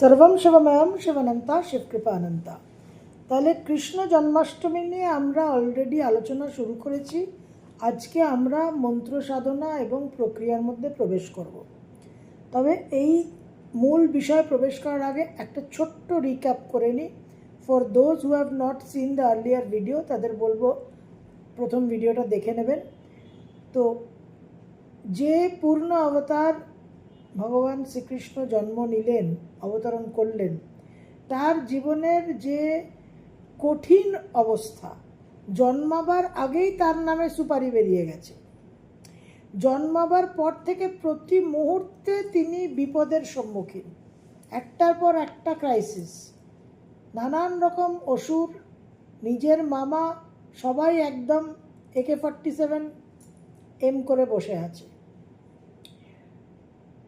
সর্বম শিবময়ম শিবানন্তা, শিবকৃপানন্তা। তাহলে কৃষ্ণ জন্মাষ্টমী নিয়ে আমরা অলরেডি আলোচনা শুরু করেছি। আজকে আমরা মন্ত্র সাধনা এবং প্রক্রিয়ার মধ্যে প্রবেশ করব। তবে এই মূল বিষয়ে প্রবেশ করার আগে একটা ছোট্ট রিক্যাপ করে নিই। For those who have not seen the earlier video তাদের বলব, প্রথম ভিডিওটা দেখে নেবেন। তো, যে পূর্ণ অবতার ভগবান শ্রীকৃষ্ণ জন্ম নিলেন, অবতরণ করলেন। তার জীবনের যে কঠিন অবস্থা, জন্মাবার আগেই তার নামে সুপারি বেরিয়ে গেছে। জন্মাবার পর থেকে প্রতি মুহূর্তে তিনি বিপদের সম্মুখীন। একটার পর একটা ক্রাইসিস নানান রকম অসুর, নিজের মামা সবাই একদম একে ফর্টি সেভেন এম করে বসে আছে।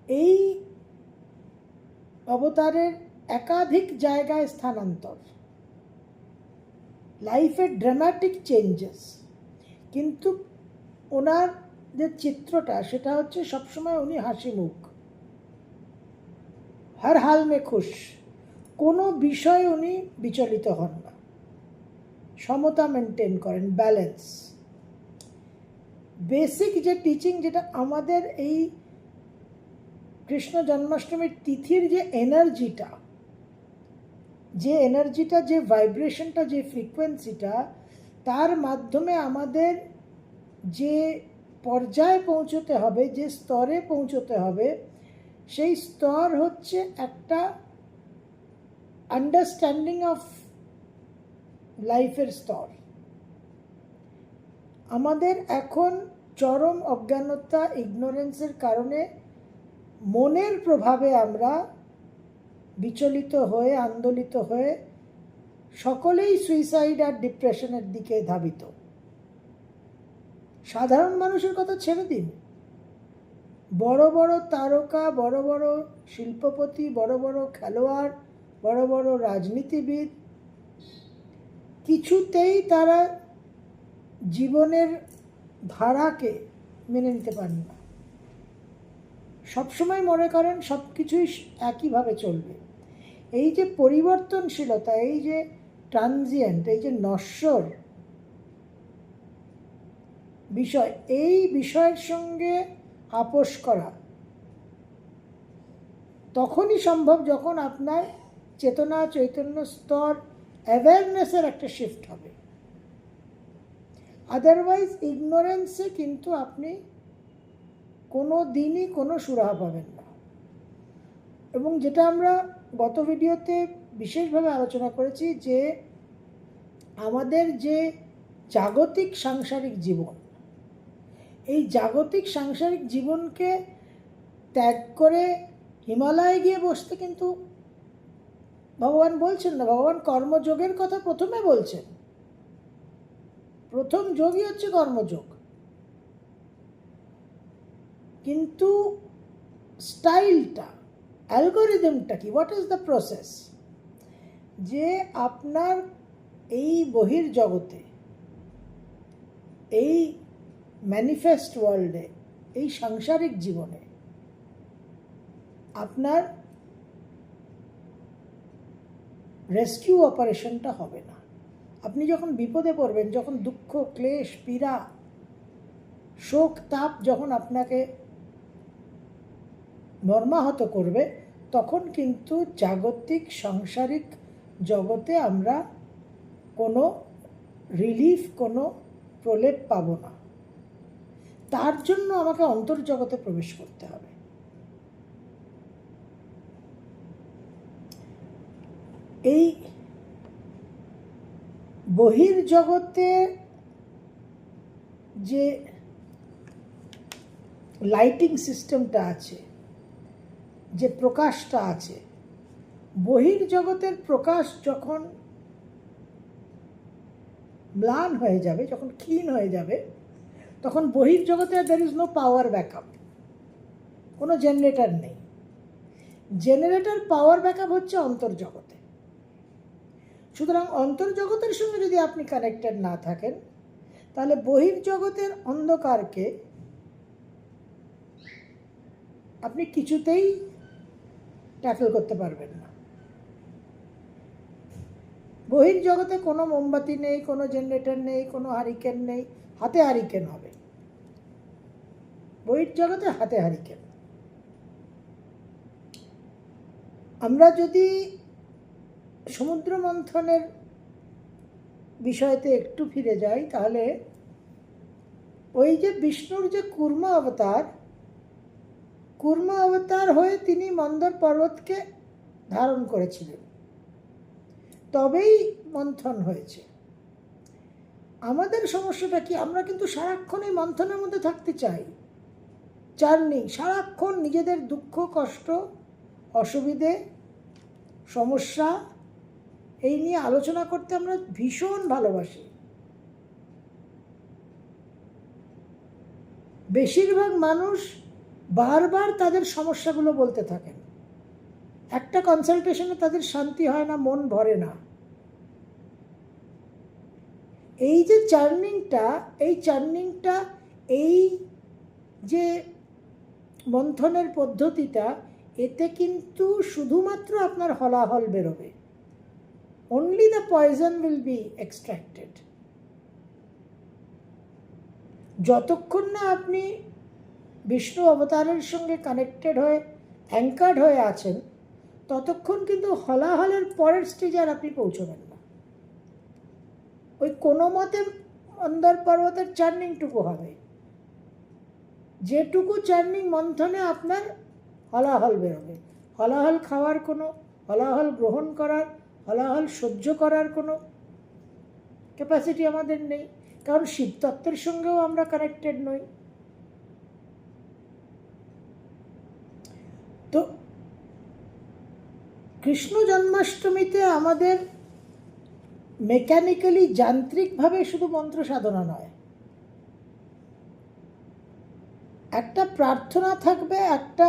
এই অবতারের একাধিক জায়গায় স্থানান্তর। লাইফে ড্রামাটিক চেঞ্জেস কিন্তু ওনার যে চিত্রটা, সেটা হচ্ছে সবসময় উনি হাসি মুখ হর হাল মে খুশ। কোনো বিষয়ে উনি বিচলিত হন না। সমতা মেনটেন করেন ব্যালেন্স বেসিক যে টিচিং যেটা আমাদের এই কৃষ্ণ জন্মাষ্টমীর তিথির যে এনার্জিটা যে এনার্জিটা যে ভাইব্রেশনটা যে ফ্রিকোয়েন্সিটা তার মাধ্যমে আমাদের যে পর্যায়ে পৌঁছতে হবে, যে স্তরে পৌঁছতে হবে, সেই স্তর হচ্ছে একটা আন্ডারস্ট্যান্ডিং অফ লাইফের স্তর। আমাদের এখন চরম অজ্ঞানতা ইগনোরেন্সের কারণে মনের প্রভাবে আমরা বিচলিত হয়ে, আন্দোলিত হয়ে সকলেই সুইসাইড আর ডিপ্রেশনের দিকে ধাবিত। সাধারণ মানুষের কথা ছেড়ে দিন। বড় বড় তারকা, বড় বড় শিল্পপতি, বড় বড় খেলোয়াড়, বড় বড় রাজনীতিবিদ, কিছুতেই তারা জীবনের ধারাকে মেনে নিতে পারেন না। সবসময় মনে করেন সব কিছুই একইভাবে চলবে। এই যে পরিবর্তনশীলতা, এই যে ট্রানজিয়েন্ট এই যে নশ্বর বিষয়, এই বিষয়ের সঙ্গে আপোষ করা তখনই সম্ভব যখন আপনার চেতনা, চৈতন্য স্তর অ্যাওয়ারনেসের একটা শিফট হবে। আদারওয়াইজ ইগনোরেন্সে কিন্তু আপনি কোনো দিনই কোনো সুরাহা পাবেন না। এবং যেটা আমরা গত ভিডিওতে বিশেষভাবে আলোচনা করেছি যে আমাদের যে জাগতিক সাংসারিক জীবন, এই জাগতিক সাংসারিক জীবনকে ত্যাগ করে হিমালয়ে গিয়ে বসতে কিন্তু ভগবান বলছেন না, ভগবান কর্মযোগের কথা প্রথমে বলছেন। প্রথম যোগই হচ্ছে কর্মযোগ। কিন্তু স্টাইলটা, অ্যালগোরিদমটা কি? হোয়াট ইজ দ্য প্রসেস যে আপনার এই বহির জগতে, এই ম্যানিফেস্ট ওয়ার্ল্ডে এই সাংসারিক জীবনে আপনার রেস্কিউ অপারেশনটা হবে না। আপনি যখন বিপদে পড়বেন, যখন দুঃখ, ক্লেশ, পীড়া, শোক, তাপ যখন আপনাকে মর্মাহত করবে, তখন কিন্তু জাগতিক সাংসারিক জগতে আমরা কোনো রিলিফ কোনো প্রলেপ পাবো না। তার জন্য আমাকে অন্তর্জগতে প্রবেশ করতে হবে। এই বহির্জগতে যে লাইটিং সিস্টেমটা আছে যে প্রকাশটা আছে বহির্জগতের প্রকাশ যখন ম্লান হয়ে যাবে, যখন ক্ষীণ হয়ে যাবে, তখন বহির্জগতে there is no power backup কোনো জেনারেটর নেই। জেনারেটার পাওয়ার ব্যাকআপ হচ্ছে অন্তর্জগতে সুতরাং অন্তর্জগতের সঙ্গে যদি আপনি কানেক্টেড না থাকেন, তাহলে বহির্জগতের অন্ধকারকে আপনি কিছুতেই ট্যাকল করতে পারবেন না। বহির্জগতে কোনো মোমবাতি নেই, কোনো জেনারেটর নেই, কোনো হারিকেন নেই, হাতে হারিকেন হবে। বহির্জগতে হাতে হারিকেন। আমরা যদি সমুদ্র মন্থনের বিষয়তে একটু ফিরে যাই, তাহলে ওই যে বিষ্ণুর যে কুর্ম অবতার কুর্ম অবতার হয়ে তিনি মন্দর পর্বতকে ধারণ করেছিলেন। তবেই মন্থন হয়েছে। আমাদের সমস্যাটা কি? আমরা কিন্তু সারাক্ষণ এই মন্থনের মধ্যে থাকতে চাই। চাননি সারাক্ষণ নিজেদের দুঃখ, কষ্ট, অসুবিধে, সমস্যা, এই নিয়ে আলোচনা করতে আমরা ভীষণ ভালোবাসি। বেশিরভাগ মানুষ বারবার তাদের সমস্যাগুলো বলতে থাকেন। একটা কনসালটেশনে তাদের শান্তি হয় না, মন ভরে না। এই যে চার্নিংটা এই চার্নিংটা এই যে মন্থনের পদ্ধতিটা, এতে কিন্তু শুধুমাত্র আপনার হলাহল বেরোবে। Only the poison will be extracted যতক্ষণ না আপনি বিষ্ণু অবতারের সঙ্গে কানেক্টেড হয়ে অ্যাঙ্কার্ড হয়ে আছেন, ততক্ষণ কিন্তু হলাহলের পরের স্টেজে আর আপনি পৌঁছবেন না। ওই কোনো মতে অন্দর পর্বতের চার্নিংটুকু হবে। যেটুকু চার্নিং মন্থনে আপনার হলাহল বেরোবে। হলাহল খাওয়ার কোনো, হলাহল গ্রহণ করার, হলাহল সহ্য করার কোনো ক্যাপাসিটি আমাদের নেই। কারণ শিবতত্ত্বের সঙ্গেও আমরা কানেক্টেড নই। তো কৃষ্ণ জন্মাষ্টমীতে আমাদের মেকানিক্যালি যান্ত্রিকভাবে শুধু মন্ত্র সাধনা নয়। একটা প্রার্থনা থাকবে, একটা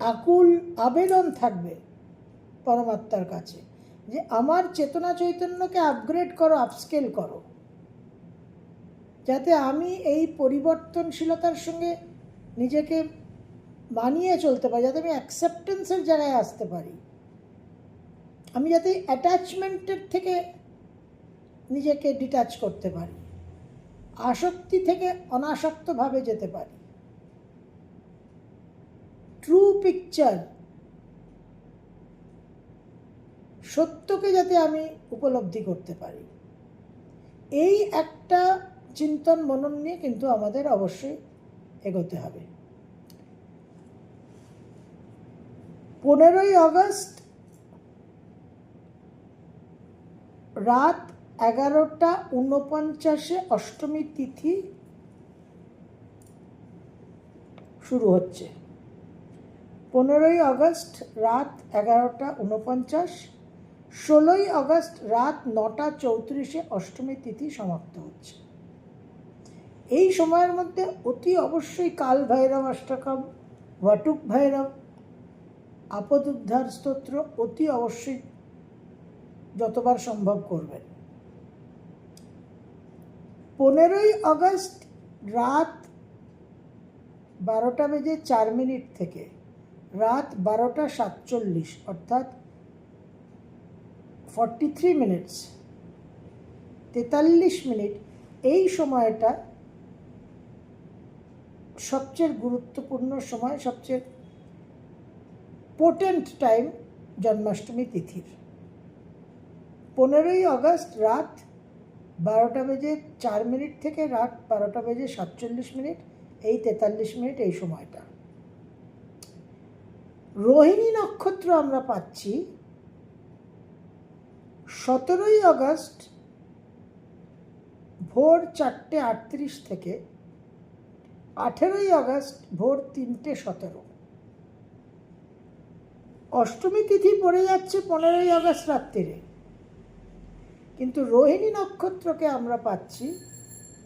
আকুল আবেদন থাকবে পরমাত্মার কাছে যে আমার চেতনা চৈতন্যকে আপগ্রেড করো আপস্কেল করো। যাতে আমি এই পরিবর্তনশীলতার সঙ্গে নিজেকে মানিয়ে চলতে পারি, যাতে আমি অ্যাকসেপ্টেন্সের জায়গায় আসতে পারি। আমি যাতে অ্যাটাচমেন্টের থেকে নিজেকে ডিটাচ করতে পারি, আসক্তি থেকে অনাসক্তভাবে যেতে পারি। ট্রু পিকচার সত্যকে যাতে আমি উপলব্ধি করতে পারি। এই একটা চিন্তন মনন নিয়ে কিন্তু আমাদের অবশ্যই এগোতে হবে। পনেরোই আগস্ট রাত এগারোটা উনপঞ্চাশে অষ্টমী তিথি শুরু হচ্ছে। পনেরোই আগস্ট রাত এগারোটা উনপঞ্চাশ, ষোলোই আগস্ট রাত নটা চৌত্রিশে অষ্টমী তিথি সমাপ্ত হচ্ছে। এই সময়ের মধ্যে অতি অবশ্যই কাল ভৈরব, অষ্টকম, ভটুক ভৈরব আপদ উদ্ধার স্তোত্র অতি অবশ্যই যতবার সম্ভব করবেন। পনেরোই আগস্ট রাত বারোটা বেজে চার মিনিট থেকে রাত বারোটা সাতচল্লিশ, অর্থাৎ ফর্টি থ্রি মিনিটস তেতাল্লিশ মিনিট, এই সময়টা সবচেয়ে গুরুত্বপূর্ণ সময়, সবচেয়ে পোটেন্ট টাইম জন্মাষ্টমী তিথির পনেরোই আগস্ট রাত বারোটা বেজে চার মিনিট থেকে রাত বারোটা বেজে সাতচল্লিশ মিনিট, এই তেতাল্লিশ মিনিট এই সময়টা। রোহিণী নক্ষত্র আমরা পাচ্ছি সতেরোই আগস্ট ভোর চারটে আটত্রিশ থেকে, আঠেরোই আগস্ট ভোর তিনটে সতেরো। অষ্টমী তিথি পড়ে যাচ্ছে পনেরোই আগস্ট রাত্রিরে। কিন্তু রোহিণী নক্ষত্রকে আমরা পাচ্ছি,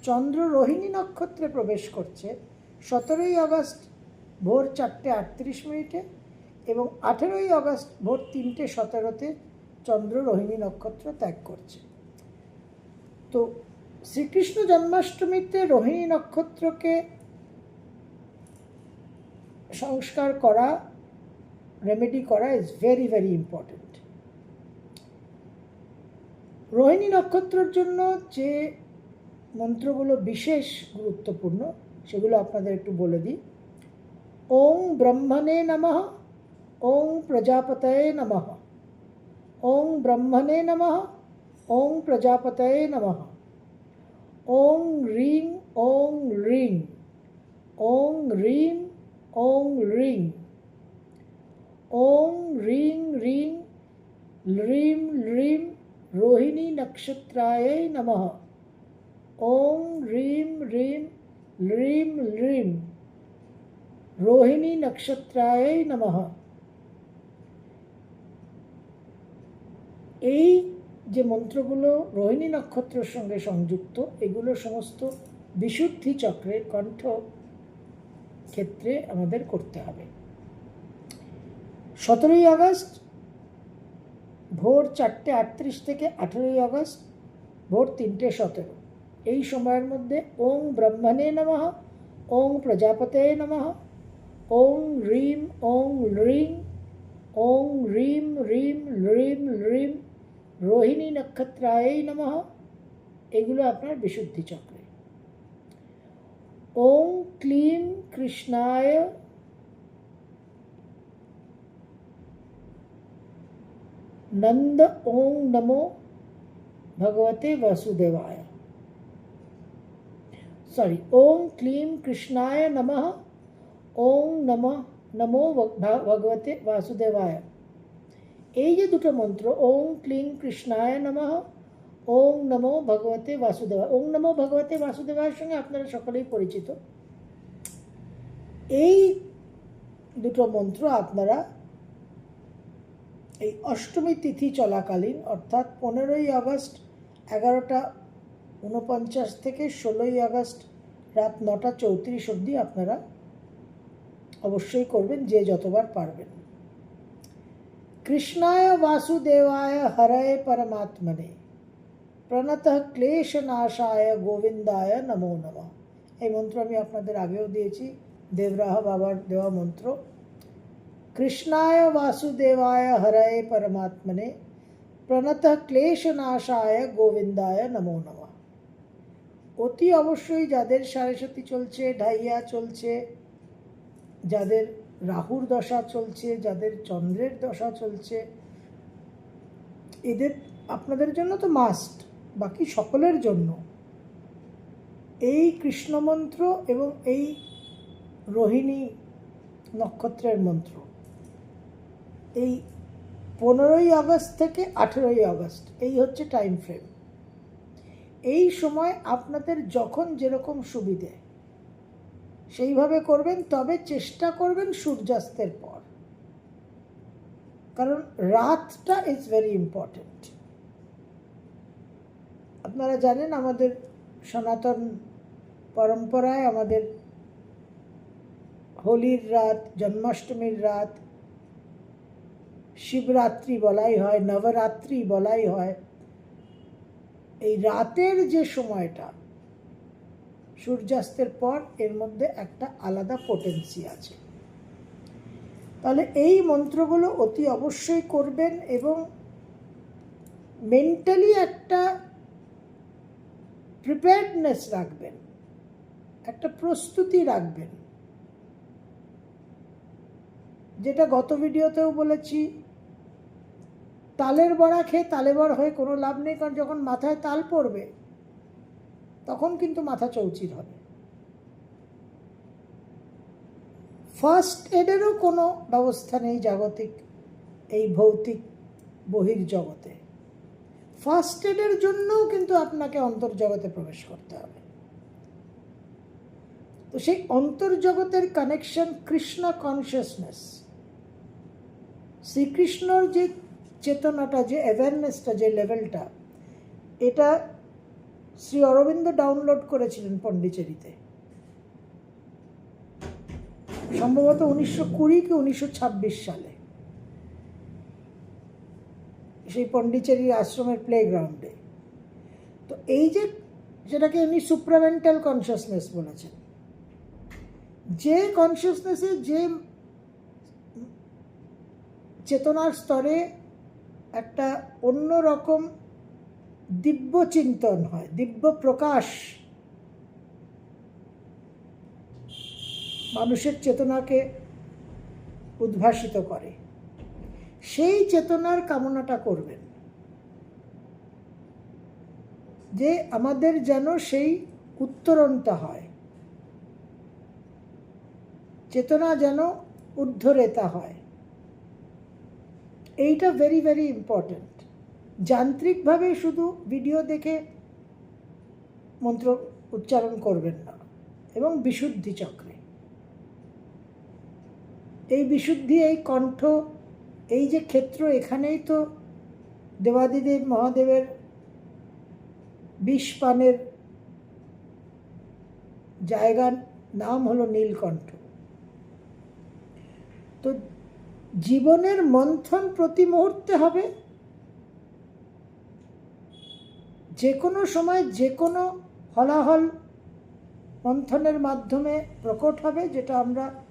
চন্দ্র রোহিণী নক্ষত্রে প্রবেশ করছে সতেরোই আগস্ট ভোর চারটে আটত্রিশ মিনিটে এবং আঠেরোই আগস্ট ভোর তিনটে সতেরোতে চন্দ্র রোহিণী নক্ষত্র ত্যাগ করছে। তো শ্রীকৃষ্ণ জন্মাষ্টমীতে রোহিণী নক্ষত্রকে সংস্কার করা রেমেডি করা is very very important Rohini নক্ষত্রের জন্য যে মন্ত্রগুলো বিশেষ গুরুত্বপূর্ণ, সেগুলো আপনাদের একটু বলে দিই। ওং ব্রহ্মণে নমঃ, ওং প্রজাপতয়ে নমঃ, ওং ব্রহ্মণে নমঃ, ওং প্রজাপতয়ে নমঃ, ওং রিং ওং রিং ওং রিং ওং রিং। ওং রিং রিং রিম রিম রোহিণী নক্ষত্রায় নম। ওং রিম রিম রিম রিম রোহিণী নক্ষত্রায় নম। এই যে মন্ত্রগুলো রোহিণী নক্ষত্রের সঙ্গে সংযুক্ত, এগুলো সমস্ত বিশুদ্ধি চক্রের কণ্ঠ ক্ষেত্রে আমাদের করতে হবে। সতেরোই আগস্ট, ভোর চারটে আটত্রিশ থেকে আঠেরোই আগস্ট, ভোর তিনটে সতেরো। এই সময়ের মধ্যে ওং ব্রহ্মণে নমঃ, ওং প্রজাপতে নমঃ, ওং রিম, ওং রিং, ওং রিম রিম রিম রিম, রোহিণী নক্ষত্রায় নমঃ। এগুলো আপনার বিশুদ্ধি চক্রে। ওং ক্লিম কৃষ্ণায় नंद ओं नमो भगवते वासुदेवाय সরি ওং ক্লিম কৃষ্ণায় নমঃ ওং নম নমো ভগ- ভগবতে বাসুদেবায় এই যে দুটো মন্ত্র ওং ক্লিং কৃষ্ণায় নমঃ ওং নমো ভগবতে বাসুদেবা ওং নমো ভগবতে বাসুদেবায়ের সঙ্গে আপনারা সকলেই পরিচিত এই দুটো মন্ত্র আপনারা এই অষ্টমী তিথি চলাকালীন, অর্থাৎ পনেরোই আগস্ট এগারোটা উনপঞ্চাশ থেকে ষোলোই আগস্ট রাত নটা চৌত্রিশ অবধি আপনারা অবশ্যই করবেন যে যতবার পারবেন। কৃষ্ণায় বাসুদেবায় হরয়ে পরমাত্মনে, প্রণত ক্লেশনাশায় গোবিন্দায় নমো নমঃ। এই মন্ত্র আমি আপনাদের আগেও দিয়েছি, দেবরাহ বাবার দেওয়া মন্ত্র। কৃষ্ণায় বাসুদেবায় হরয়ে পরমাত্মনে প্রণত ক্লেশনাশায় গোবিন্দায় নমো নমঃ অতি অবশ্যই যাদের সাড়ে চলছে, ঢাইয়া চলছে, যাদের রাহুর দশা চলছে, যাদের চন্দ্রের দশা চলছে, এদের আপনাদের জন্য তো মাস্ট বাকি সকলের জন্য। এই কৃষ্ণমন্ত্র এবং এই রোহিণী নক্ষত্রের মন্ত্র। এই পনেরোই আগস্ট থেকে আঠেরোই আগস্ট, এই হচ্ছে টাইম ফ্রেম এই সময় আপনাদের যখন যেরকম সুবিধে, সেইভাবে করবেন, তবে চেষ্টা করবেন সূর্যাস্তের পর। কারণ রাতটা ইজ ভেরি ইম্পর্ট্যান্ট আপনারা জানেন আমাদের সনাতন পরম্পরায় আমাদের হোলির রাত, জন্মাষ্টমীর রাত শিবরাত্রি বলাই হয়, নবরাত্রি বলাই হয়। এই রাতের যে সময়টা, সূর্যাস্তের পর এর মধ্যে একটা আলাদা পোটেন্সি আছে। তাহলে এই মন্ত্রগুলো অতি অবশ্যই করবেন এবং মেন্টালি একটা প্রিপেয়ার্ডনেস রাখবেন, একটা প্রস্তুতি রাখবেন। যেটা গত ভিডিওতেও বলেছি তালের বড়া খেয়ে তালে বড় হয়ে কোনো লাভ নেই, কারণ যখন মাথায় তাল পড়বে, তখন কিন্তু মাথা চৌচির হবে। ফার্স্ট এডেরও কোনো ব্যবস্থা নেই জাগতিক এই ভৌতিক বহির জগতে ফার্স্ট এডের জন্যও কিন্তু আপনাকে অন্তর্জগতে প্রবেশ করতে হবে। তো সেই অন্তর্জগতের কানেকশন কৃষ্ণ কনসিয়াসনেস শ্রীকৃষ্ণর যে চেতনাটা যে অ্যাওয়ারনেসটা যে লেভেলটা এটা শ্রী অরবিন্দ ডাউনলোড করেছিলেন পন্ডিচেরিতে। সম্ভবত উনিশশো কুড়ি কি উনিশশো ছাব্বিশ সালে। সেই পন্ডিচেরি আশ্রমের প্লেগ্রাউন্ডে তো এই যে, যেটাকে উনি সুপ্রামেন্টাল কনসিয়াসনেস বলেছেন, যে কনসিয়াসনেসে যে চেতনার স্তরে একটা অন্য রকম দিব্য চিন্তন হয় দিব্য প্রকাশ মানুষের চেতনাকে উদ্ভাসিত করে। সেই চেতনার কামনাটা করবেন। যে আমাদের যেন সেই উত্তরণটা হয়। চেতনা যেন ঊর্ধ্বরেতা হয়। এইটা ভেরি ভেরি ইম্পর্ট্যান্ট যান্ত্রিকভাবে শুধু ভিডিও দেখে মন্ত্র উচ্চারণ করবেন না, এবং বিশুদ্ধি চক্রে। এই বিশুদ্ধি, এই কণ্ঠ, এই যে ক্ষেত্র এখানেই তো দেবাদিদেব মহাদেবের বিষ পানের জায়গার নাম হলো নীলকণ্ঠ। তো জীবনের মন্থন প্রতি মুহূর্তে হবে। যে কোনো সময় যে কোনো হলাহল মন্থনের মাধ্যমে প্রকট হবে, যেটা আমরা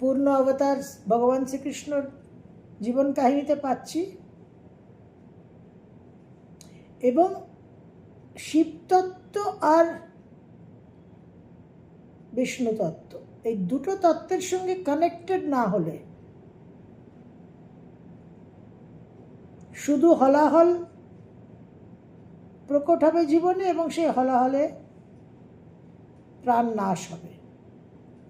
পূর্ণ অবতার ভগবান শ্রীকৃষ্ণর জীবন কাহিনীতে পাচ্ছি। এবং শিবতত্ত্ব আর বিষ্ণু তত্ত্ব এই দুটো তত্ত্বের সঙ্গে কানেক্টেড না হলে শুধু হলাহল প্রকট হবে জীবনে এবং সেই হলাহলে প্রাণ নাশ হবে।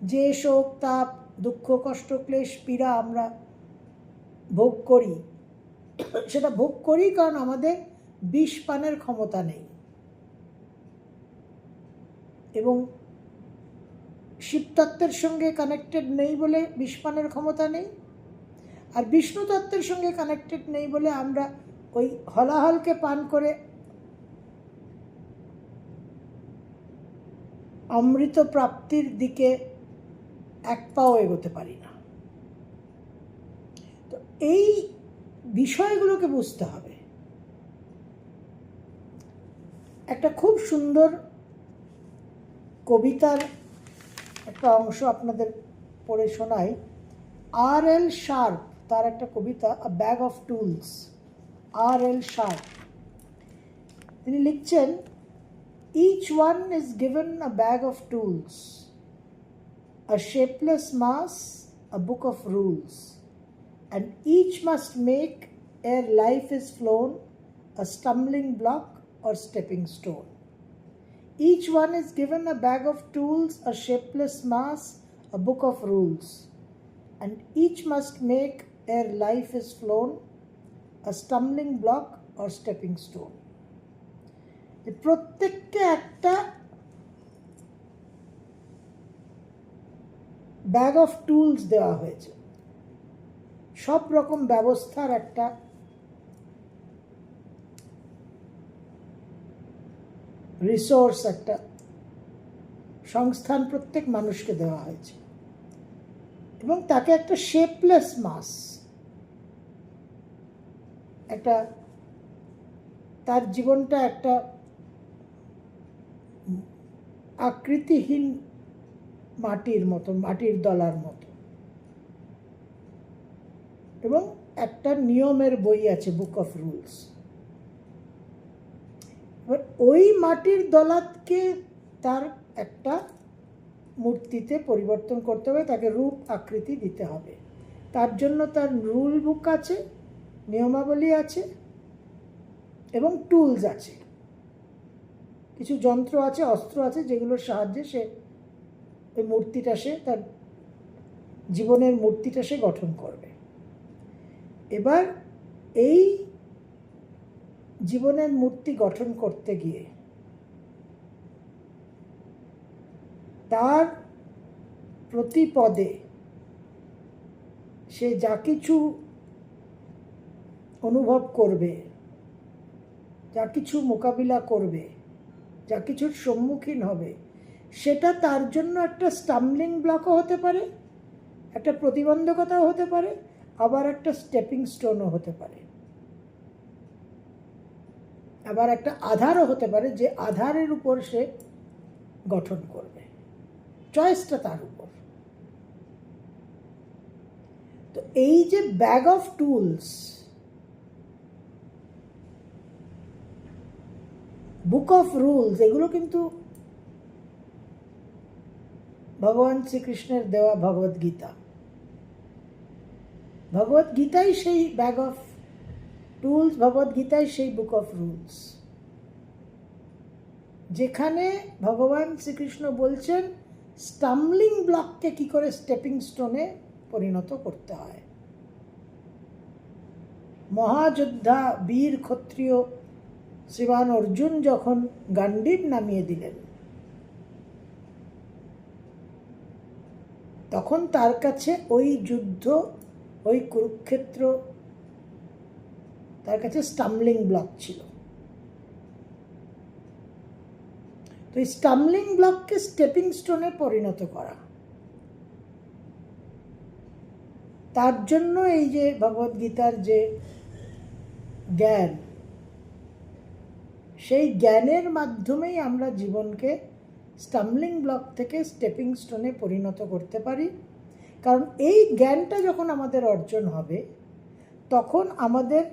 যে শোক, তাপ, দুঃখ, কষ্ট, ক্লেশ, পীড়া আমরা ভোগ করি, সেটা ভোগ করি কারণ আমাদের বিষ পানের ক্ষমতা নেই। এবং শিবতত্ত্বের সঙ্গে কানেক্টেড নেই বলে বিষপানের ক্ষমতা নেই। আর বিষ্ণু তত্ত্বের সঙ্গে কানেক্টেড নেই বলে আমরা ওই হলাহলকে পান করে অমৃত প্রাপ্তির দিকে এক পাও এগোতে পারি না। তো এই বিষয়গুলোকে বুঝতে হবে। একটা খুব সুন্দর কবিতার একটা অংশ আপনাদের পড়ে শোনাই আর এল শার্প তার একটা কবিতা আ ব্যাগ অফ টুলস আর এল শার্প তিনি লিখছেন each one is given a bag of tools a shapeless mass, a book of rules, and each must make ere life is flown a stumbling block or stepping stone. Each one is given a bag of tools, a shapeless mass, a book of rules, and each must make ere life is flown a stumbling block or stepping stone. যে প্রত্যেককে একটা bag of tools দেওয়া হয়েছে সব রকম ব্যবস্থার একটা resource একটা সংস্থান প্রত্যেক মানুষকে দেওয়া হয়েছে। এবং তাকে একটা শেপলেস মাস একটা তার জীবনটা একটা আকৃতিহীন মাটির মতো, মাটির দলার মতো। এবং একটা নিয়মের বই আছে বুক অফ রুলস ওই মাটির দলাতকে তার একটা মূর্তিতে পরিবর্তন করতে হবে, তাকে রূপ আকৃতি দিতে হবে। তার জন্য তার রুল বুক আছে, নিয়মাবলী আছে এবং টুলস আছে। কিছু যন্ত্র আছে, অস্ত্র আছে যেগুলোর সাহায্যে সে ওই মূর্তিটা সে তার জীবনের মূর্তিটা সে গঠন করবে। এবার এই জীবনের মূর্তি গঠন করতে গিয়ে তার প্রতিপদে সে যা কিছু অনুভব করবে, যা কিছু মোকাবিলা করবে, যা কিছুর সম্মুখীন হবে, সেটা তার জন্য একটা স্টামলিং ব্লকও হতে পারে, একটা প্রতিবন্ধকতাও হতে পারে, আবার একটা স্টেপিং স্টোনও হতে পারে। আবার একটা আধারও হতে পারে যে আধারের উপর সে গঠন করবে। চয়েসটা তার উপর। তো এই যে bag of tools book of rules এগুলো কিন্তু ভগবান শ্রীকৃষ্ণের দেওয়া ভগবদ গীতা ভগবদ গীতাই সেই ব্যাগ অফ টুলস ভগবদ গীতাই সেই বুক অফ রুলস যেখানে ভগবান শ্রীকৃষ্ণ বলছেন স্টাম্বলিং ব্লককে কি করে স্টেপিং স্টোনে পরিণত করতে হয়? মহাযোদ্ধা, বীর, ক্ষত্রিয়, শ্রীমান অর্জুন যখন গান্ডীব নামিয়ে দিলেন, তখন তার কাছে ওই যুদ্ধ, ওই কুরুক্ষেত্র তার কাছে স্টামলিং ব্লক ছিল। তো এই স্টামলিং ব্লককে স্টেপিং স্টোনে পরিণত করা। তার জন্য এই যে ভগবদ্গীতার যে জ্ঞান, সেই জ্ঞানের মাধ্যমেই আমরা জীবনকে স্টামলিং ব্লক থেকে স্টেপিং স্টোনে পরিণত করতে পারি। কারণ এই জ্ঞানটা যখন আমাদের অর্জন হবে, তখন আমাদের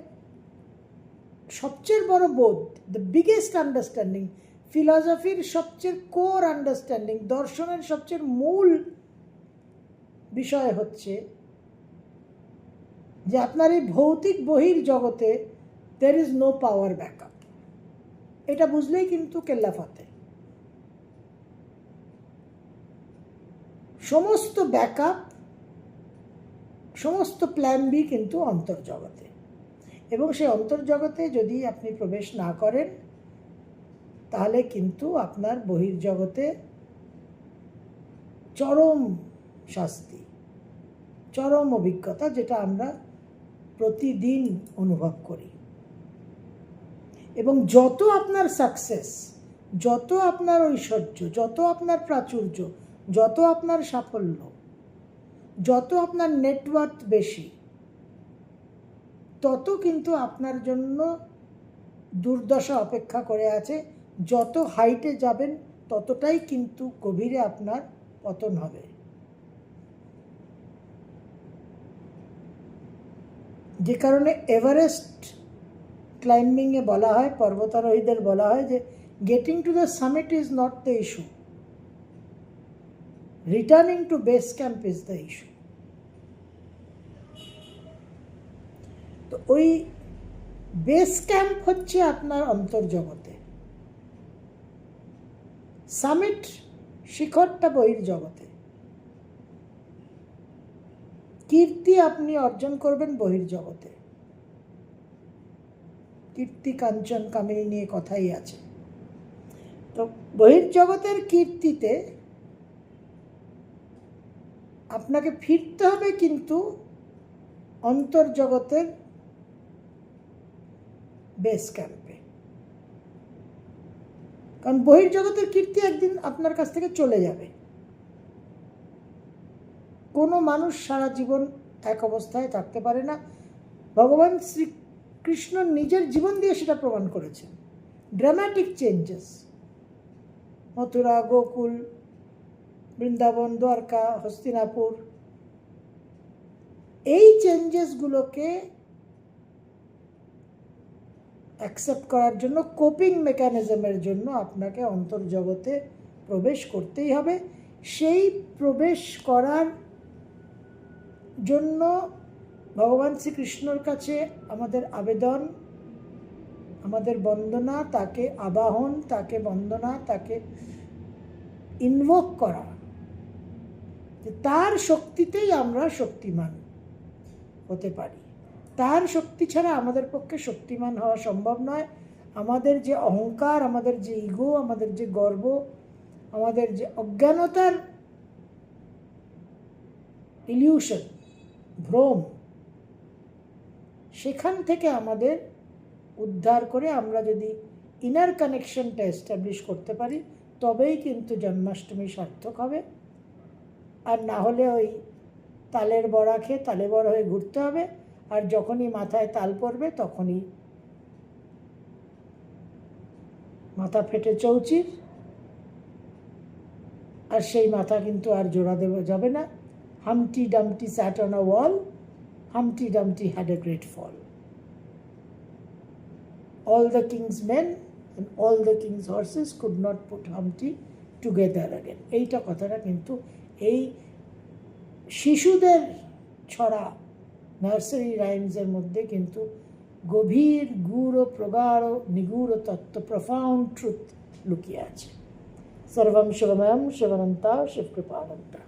সবচেয়ে বড় বোধ দ্য বিগেস্ট আন্ডারস্ট্যান্ডিং ফিলসফির সবচেয়ে কোর আন্ডারস্ট্যান্ডিং দর্শনের সবচেয়ে মূল বিষয় হচ্ছে যে আপনার এই ভৌতিক বহির জগতে there is no power backup এটা বুঝলেই কিন্তু কেল্লাফাতে সমস্ত ব্যাকআপ সমস্ত প্ল্যান বি কিন্তু অন্তর্জগতে। এবং সেই অন্তর্জগতে যদি আপনি প্রবেশ না করেন, তাহলে কিন্তু আপনার বহির্জগতে চরম শাস্তি, চরম অভিজ্ঞতা যেটা আমরা প্রতিদিন অনুভব করি। এবং যত আপনার সাকসেস যত আপনার ঐশ্বর্য, যত আপনার প্রাচুর্য, যত আপনার সাফল্য, যত আপনার নেটওয়ার্থ বেশি তত কিন্তু আপনার জন্য দুর্দশা অপেক্ষা করে আছে। যত হাইটে যাবেন, ততটাই কিন্তু গভীরে আপনার পতন হবে। যে কারণে এভারেস্ট ক্লাইম্বিংয়ে বলা হয়, পর্বতারোহীদের বলা হয় যে getting to the summit is not the issue returning to base camp is the issue তো ওই বেস ক্যাম্প হচ্ছে আপনার অন্তর্জগতে। সামিট শিখরটা বহির জগতে কীর্তি আপনি অর্জন করবেন বহির জগতে কীর্তি, কাঞ্চন, কামিনী নিয়ে কথাই আছে। তো বহির্জগতের কীর্তিতে আপনাকে ফিরতে হবে কিন্তু অন্তর্জগতের বেস ক্যাম্পে কারণ বহির্জগতের কীর্তি একদিন আপনার কাছ থেকে চলে যাবে। কোনো মানুষ সারা জীবন এক অবস্থায় থাকতে পারে না। ভগবান শ্রীকৃষ্ণ নিজের জীবন দিয়ে সেটা প্রমাণ করেছেন। Dramatic changes Mathura, Gokul, Vrindavan, Dwarka, Hastinapur. এই চেঞ্জেসগুলোকে অ্যাকসেপ্ট করার জন্য কোপিং মেকানিজমের জন্য আপনাকে অন্তর্জগতে প্রবেশ করতেই হবে। সেই প্রবেশ করার জন্য ভগবান শ্রীকৃষ্ণর কাছে আমাদের আবেদন, আমাদের বন্দনা, তাকে আবাহন, তাকে বন্দনা, তাকে ইনভোক করা। তার শক্তিতেই আমরা শক্তিমান হতে পারি। তার শক্তি ছাড়া আমাদের পক্ষে শক্তিমান হওয়া সম্ভব নয়। আমাদের যে অহংকার, আমাদের যে ইগো, আমাদের যে গর্ব, আমাদের যে অজ্ঞানতার ইলিউশন, ভ্রম, সেখান থেকে আমাদের উদ্ধার করে আমরা যদি ইনার কানেকশনটা এস্টাবলিশ করতে পারি, তবেই কিন্তু জন্মাষ্টমী সার্থক হবে। আর না হলে ওই তালের বড়া খেয়ে তালে বড় হয়ে ঘুরতে হবে। আর যখনই মাথায় তাল পড়বে তখনই মাথা ফেটে চৌচির। আর সেই মাথা কিন্তু আর জোড়া দেওয়া যাবে না। Humpty Dumpty sat on a wall, Humpty Dumpty had a great fall. all the king's men and all the king's horses could not put Humpty together এইটা কথাটা কিন্তু এই শিশুদের ছড়া নার্সারি রাইমসের মধ্যে কিন্তু গভীর গূঢ় প্রগাঢ় নিগূঢ় তত্ত্ব প্রফাউন্ড ট্রুথ লুকিয়ে আছে। সর্বম, শিবময়ম, শিবনন্তা, শিবকৃপানন্তা।